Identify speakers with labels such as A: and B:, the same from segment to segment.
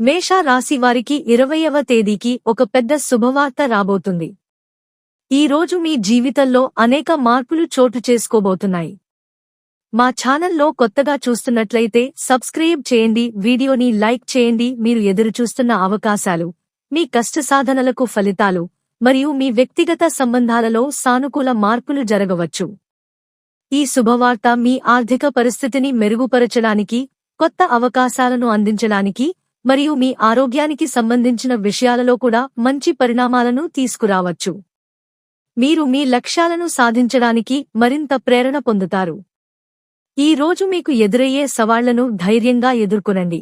A: మేష రాశి వారికి ఇరవయవ తేదీకి ఒక పెద్ద శుభవార్త రాబోతుంది. ఈ రోజు మీ జీవితంలో అనేక మార్పులు చోటు చేసుకోబోతున్నాయి. మా ఛానల్లో కొత్తగా చూస్తున్నట్లయితే సబ్స్క్రైబ్ చేయండి వీడియోని లైక్ చేయండి మీరు ఎదురుచూస్తున్న అవకాశాలు మీ కష్టసాధనలకు ఫలితాలు మరియు మీ వ్యక్తిగత సంబంధాలలో సానుకూల మార్పులు జరగవచ్చు. ఈ శుభవార్త మీ ఆర్థిక పరిస్థితిని మెరుగుపరచడానికి కొత్త అవకాశాలను అందించడానికి మరియు మీ ఆరోగ్యానికి సంబంధించిన విషయాలలో కూడా మంచి పరిణామాలను తీసుకురావచ్చు. మీరు మీ లక్ష్యాలను సాధించడానికి మరింత ప్రేరణ పొందుతారు. ఈ రోజు మీకు ఎదురయ్యే సవాళ్ళను ధైర్యంగా ఎదుర్కొనండి.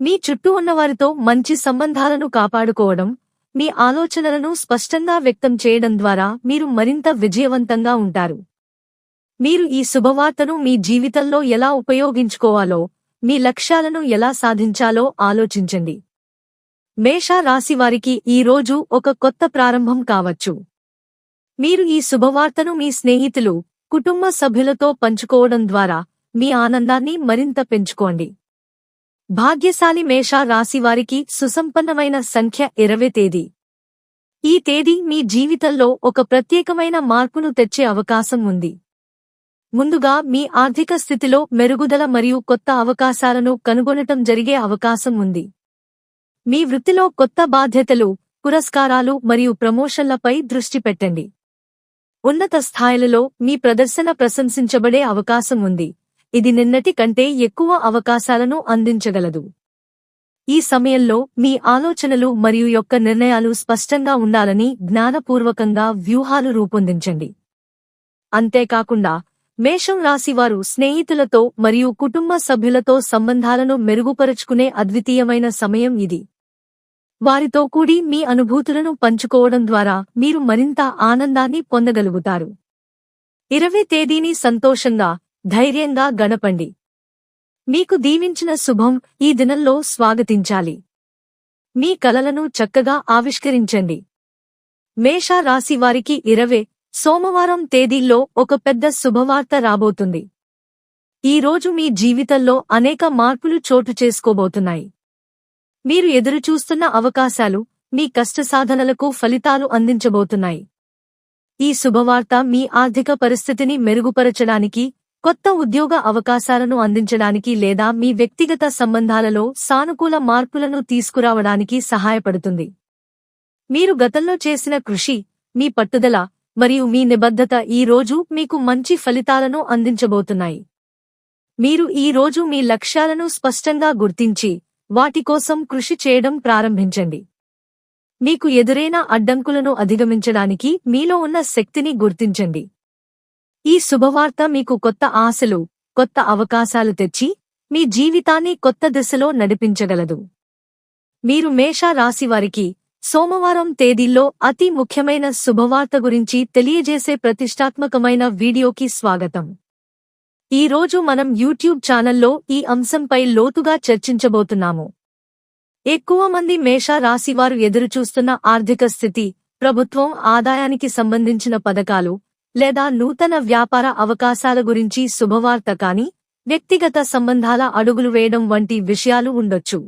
A: మీ చుట్టూ ఉన్నవారితో మంచి సంబంధాలను కాపాడుకోవడం మీ ఆలోచనలను స్పష్టంగా వ్యక్తం చేయడం ద్వారా మీరు మరింత విజయవంతంగా ఉంటారు. మీరు ఈ శుభవార్తను మీ జీవితంలో ఎలా ఉపయోగించుకోవాలో మీ లక్ష్యాలను ఎలా సాధించాలో ఆలోచించండి. మేష రాశివారికి ఈ రోజు ఒక కొత్త ప్రారంభం కావచ్చు. మీరు ఈ శుభవార్తను మీ స్నేహితులు కుటుంబ సభ్యులతో పంచుకోవడం ద్వారా మీ ఆనందాన్ని మరింత పెంచుకోండి. భాగ్యశాలి మేష రాశివారికి సుసంపన్నమైన సంఖ్య ఇరవై తేదీ. ఈ తేదీ మీ జీవితంలో ఒక ప్రత్యేకమైన మార్పును తెచ్చే అవకాశం ఉంది. ముందుగా మీ ఆర్థిక స్థితిలో మెరుగుదల మరియు కొత్త అవకాశాలను కనుగొనటం జరిగే అవకాశం ఉంది. మీ వృత్తిలో కొత్త బాధ్యతలు పురస్కారాలు మరియు ప్రమోషన్లపై దృష్టి పెట్టండి. ఉన్నత స్థాయిలలో మీ ప్రదర్శన ప్రశంసించబడే అవకాశం ఉంది. ఇది నిన్నటి కంటే ఎక్కువ అవకాశాలను అందించగలదు. ఈ సమయంలో మీ ఆలోచనలు మరియు యొక్క నిర్ణయాలు స్పష్టంగా ఉండాలని జ్ఞానపూర్వకంగా వ్యూహాలు రూపొందించండి. అంతేకాకుండా మేషం రాశివారు స్నేహితులతో మరియు కుటుంబ సభ్యులతో సంబంధాలను మెరుగుపరుచుకునే అద్వితీయమైన సమయం ఇది. వారితో కూడి మీ అనుభూతులను పంచుకోవడం ద్వారా మీరు మరింత ఆనందాన్ని పొందగలుగుతారు. ఇరవై తేదీని సంతోషంగా ధైర్యంగా గడపండి. మీకు దీవించిన శుభం ఈ దినంలో స్వాగతించాలి. మీ కలలను చక్కగా ఆవిష్కరించండి. మేష రాశి వారికి ఇరవై సోమవారం తేదీల్లో ఒక పెద్ద శుభవార్త రాబోతుంది. ఈ రోజు మీ జీవితంలో అనేక మార్పులు చోటు చేసుకోబోతున్నాయి. మీరు ఎదురుచూస్తున్న అవకాశాలు మీ కష్టసాధనలకు ఫలితాలు అందించబోతున్నాయి. ఈ శుభవార్త మీ ఆర్థిక పరిస్థితిని మెరుగుపరచడానికి కొత్త ఉద్యోగ అవకాశాలను అందించడానికి లేదా మీ వ్యక్తిగత సంబంధాలలో సానుకూల మార్పులను తీసుకురావడానికి సహాయపడుతుంది. మీరు గతంలో చేసిన కృషి మీ పట్టుదల మరియు మీ నిబద్ధత ఈ రోజు మీకు మంచి ఫలితాలను అందించబోతున్నాయి. మీరు ఈ రోజు మీ లక్ష్యాలను స్పష్టంగా గుర్తించి వాటి కోసం కృషి చేయడం ప్రారంభించండి. మీకు ఎదురైన అడ్డంకులను అధిగమించడానికి మీలో ఉన్న శక్తిని గుర్తించండి. ఈ శుభవార్త మీకు కొత్త ఆశలు కొత్త అవకాశాలు తెచ్చి మీ జీవితాన్ని కొత్త దిశలో నడిపించగలదు. మీరు మేష రాశివారికి సోమవారం తేదీల్లో అతి ముఖ్యమైన శుభవార్త గురించి తెలియజేసే ప్రతిష్టాత్మకమైన వీడియోకి స్వాగతం. ఈ రోజు మనం యూట్యూబ్ ఛానల్లో ఈ అంశంపై లోతుగా చర్చించబోతున్నాము. ఎక్కువ మంది మేష రాశివారు ఎదురుచూస్తున్న ఆర్థిక స్థితి ప్రభుత్వం ఆదాయానికి సంబంధించిన పథకాలు లేదా నూతన వ్యాపార అవకాశాల గురించి శుభవార్త కాని వ్యక్తిగత సంబంధాల అడుగులు వేయడం వంటి విషయాలు ఉండొచ్చు.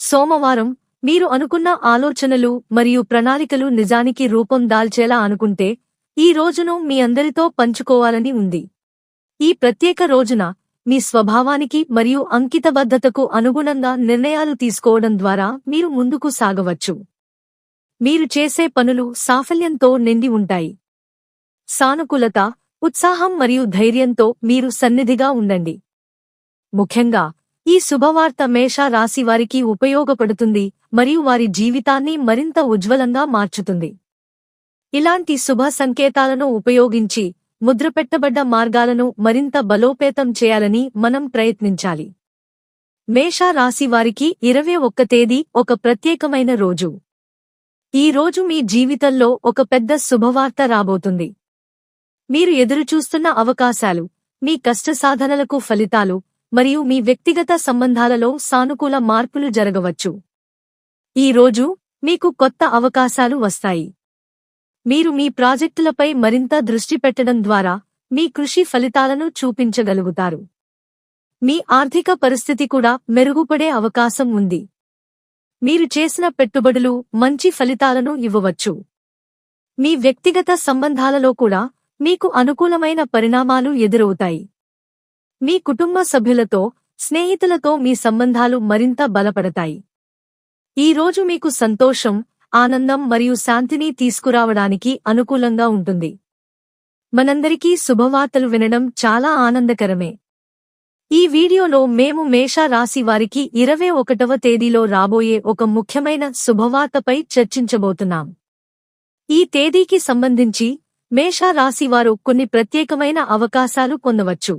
A: సోమవారం మీరు అనుకున్న ఆలోచనలు మరియు ప్రణాళికలు నిజానికి రూపం దాల్చేలా అనుకుంటే ఈ రోజును మీ అందరితో పంచుకోవాలని ఉంది. ఈ ప్రత్యేక రోజున మీ స్వభావానికి మరియు అంకితబద్ధతకు అనుగుణంగా నిర్ణయాలు తీసుకోవడం ద్వారా మీరు ముందుకు సాగవచ్చు. మీరు చేసే పనులు సాఫల్యంతో నిండి ఉంటాయి. సానుకూలత ఉత్సాహం మరియు ధైర్యంతో మీరు సన్నిధిగా ఉండండి. ముఖ్యంగా ఈ శుభవార్త మేష రాశి వారికి ఉపయోగపడుతుంది మరియు వారి జీవితాన్ని మరింత ఉజ్వలంగా మార్చుతుంది. ఇలాంటి శుభ సంకేతాలను ఉపయోగించి ముద్రపెట్టబడ్డ మార్గాలను మరింత బలోపేతం చేయాలని మనం ప్రయత్నించాలి. మేష రాశి వారికి ఇరవై ఒక్క తేదీ ఒక ప్రత్యేకమైన రోజు. ఈ రోజు మీ జీవితంలో ఒక పెద్ద శుభవార్త రాబోతుంది. మీరు ఎదురుచూస్తున్న అవకాశాలు మీ కష్టసాధనలకు ఫలితాలు మరియు మీ వ్యక్తిగత సంబంధాలలో సానుకూల మార్పులు జరగవచ్చు. ఈ రోజు మీకు కొత్త అవకాశాలు వస్తాయి. మీరు మీ ప్రాజెక్టులపై మరింత దృష్టి పెట్టడం ద్వారా మీ కృషి ఫలితాలను చూపించగలుగుతారు. మీ ఆర్థిక పరిస్థితి కూడా మెరుగుపడే అవకాశం ఉంది. మీరు చేసిన పెట్టుబడులు మంచి ఫలితాలను ఇవ్వవచ్చు. మీ వ్యక్తిగత సంబంధాలలో కూడా మీకు అనుకూలమైన పరిణామాలు ఎదురవుతాయి. మీ కుటుంబ సభ్యులతో స్నేహితులతో మీ సంబంధాలు మరింత బలపడతాయి. ఈ రోజు మీకు సంతోషం ఆనందం మరియు శాంతిని తీసుకురావడానికి అనుకూలంగా ఉంటుంది. మనందరికీ శుభవార్తలు వినడం చాలా ఆనందకరమే. ఈ వీడియోలో మేము మేష రాశి వారికి ఇరవై ఒకటవ తేదీలో రాబోయే ఒక ముఖ్యమైన శుభవార్తపై చర్చించబోతున్నాం. ఈ తేదీకి సంబంధించి మేష రాశి వారు కొన్ని ప్రత్యేకమైన అవకాశాలు పొందవచ్చు.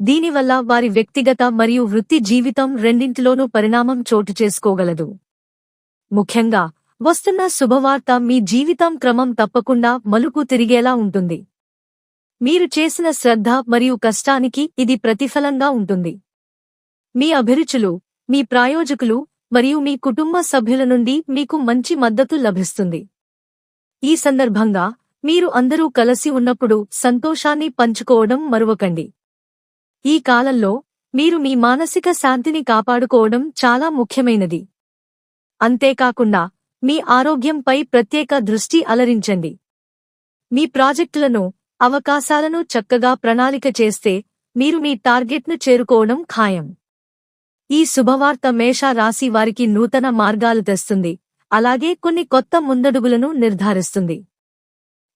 A: దీనివల్ల వారి వ్యక్తిగత మరియు వృత్తి జీవితం రెండింటిలోనూ పరిణామం చోటు చేసుకోగలదు. ముఖ్యంగా వస్తున్న శుభవార్త మీ జీవితం క్రమం తప్పకుండా మలుపు తిరిగేలా ఉంటుంది. మీరు చేసిన శ్రద్ధ మరియు కష్టానికి ఇది ప్రతిఫలంగా ఉంటుంది. మీ అభిరుచులు మీ ప్రాయోజకులు మరియు మీ కుటుంబ సభ్యుల నుండి మీకు మంచి మద్దతు లభిస్తుంది. ఈ సందర్భంగా మీరు అందరూ కలసి ఉన్నప్పుడు సంతోషాన్ని పంచుకోవడం మరువకండి ఈ కాలంలో మీరు మీ మానసిక శాంతిని కాపాడుకోవడం చాలా ముఖ్యమైనది. అంతేకాకుండా మీ ఆరోగ్యంపై ప్రత్యేక దృష్టి అలరించండి. మీ ప్రాజెక్టులను అవకాశాలను చక్కగా ప్రణాళిక చేస్తే మీరు మీ టార్గెట్ను చేరుకోవడం ఖాయం. ఈ శుభవార్త మేష రాశి వారికి నూతన మార్గాలు తెస్తుంది. అలాగే కొన్ని కొత్త ముందడుగులను నిర్ధారిస్తుంది.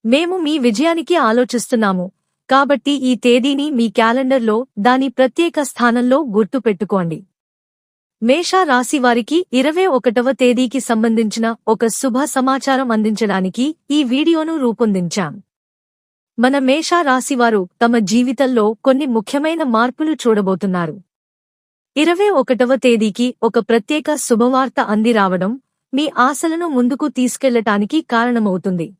A: మేము మీ విజయానికి ఆలోచిస్తున్నాము. కాబట్టి ఈ తేదీని మీ క్యాలెండర్లో దాని ప్రత్యేక స్థానంలో గుర్తుపెట్టుకోండి. మేషరాశి వారికి ఇరవై ఒకటవ తేదీకి సంబంధించిన ఒక శుభ సమాచారం అందించడానికి ఈ వీడియోను రూపొందించాం. మన మేష రాశివారు తమ జీవితంలో కొన్ని ముఖ్యమైన మార్పులు చూడబోతున్నారు. ఇరవై ఒకటవ తేదీకి ఒక ప్రత్యేక శుభవార్త అంది రావడం మీ ఆశలను ముందుకు తీసుకెళ్ళటానికి కారణమవుతుంది.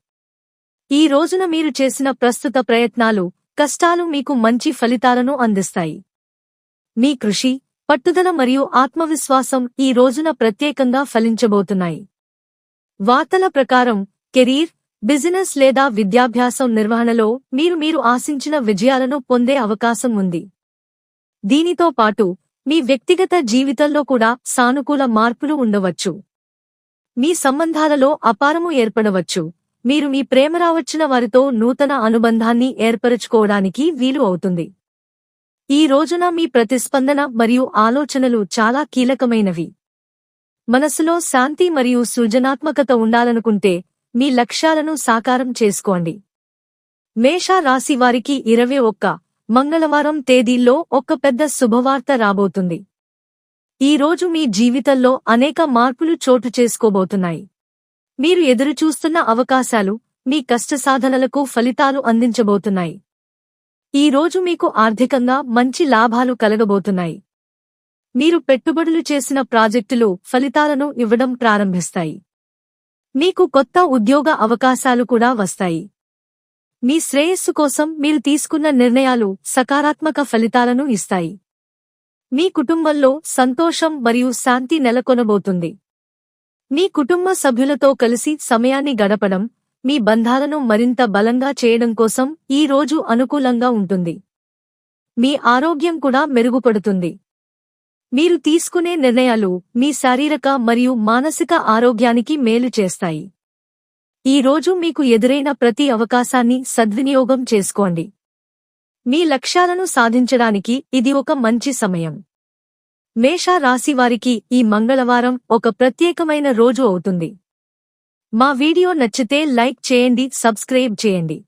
A: ఈ రోజున మీరు చేసిన ప్రస్తుత ప్రయత్నాలు కష్టాలు మీకు మంచి ఫలితాలను అందిస్తాయి. మీ కృషి పట్టుదల మరియు ఆత్మవిశ్వాసం ఈ రోజున ప్రత్యేకంగా ఫలించబోతున్నాయి. వార్తల ప్రకారం కెరీర్ బిజినెస్ లేదా విద్యాభ్యాసం నిర్వహణలో మీరు మీరు ఆశించిన విజయాలను పొందే అవకాశం ఉంది. దీనితో పాటు మీ వ్యక్తిగత జీవితంలో కూడా సానుకూల మార్పులు ఉండవచ్చు. మీ సంబంధాలలో అపారము ఏర్పడవచ్చు. మీరు మీ ప్రేమ రావచ్చిన వారితో నూతన అనుబంధాన్ని ఏర్పరచుకోవడానికి వీలు అవుతుంది. ఈ రోజున మీ ప్రతిస్పందన మరియు ఆలోచనలు చాలా కీలకమైనవి. మనసులో శాంతి మరియు సృజనాత్మకత ఉండాలనుకుంటే మీ లక్ష్యాలను సాకారం చేసుకోండి. మేష రాశి వారికి ఇరవై ఒక్క మంగళవారం తేదీల్లో ఒక పెద్ద శుభవార్త రాబోతుంది. ఈ రోజు మీ జీవితంలో అనేక మార్పులు చోటు చేసుకోబోతున్నాయి. మీరు ఎదురుచూస్తున్న అవకాశాలు మీ కష్టసాధనలకు ఫలితాలు అందించబోతున్నాయి. ఈ రోజు మీకు ఆర్థికంగా మంచి లాభాలు కలగబోతున్నాయి. మీరు పెట్టుబడులు చేసిన ప్రాజెక్టులు ఫలితాలను ఇవ్వడం ప్రారంభిస్తాయి. మీకు కొత్త ఉద్యోగ అవకాశాలు కూడా వస్తాయి. మీ శ్రేయస్సు కోసం మీరు తీసుకున్న నిర్ణయాలు సకారాత్మక ఫలితాలను ఇస్తాయి. మీ కుటుంబంలో సంతోషం మరియు శాంతి నెలకొనబోతుంది. మీ కుటుంబ సభ్యులతో కలిసి సమయాన్ని గడపడం మీ బంధాలను మరింత బలంగా చేయడం కోసం ఈ రోజు అనుకూలంగా ఉంటుంది. మీ ఆరోగ్యం కూడా మెరుగుపడుతుంది. మీరు తీసుకునే నిర్ణయాలు మీ శారీరక మరియు మానసిక ఆరోగ్యానికి మేలు చేస్తాయి. ఈ రోజు మీకు ఎదురైన ప్రతి అవకాశాన్ని సద్వినియోగం చేసుకోండి. మీ లక్ష్యాలను సాధించడానికి ఇది ఒక మంచి సమయం. మేష రాశి వారికి ఈ మంగళవారం ఒక ప్రత్యేకమైన రోజు అవుతుంది. మా వీడియో నచ్చితే లైక్ చేయండి సబ్స్క్రైబ్ చేయండి.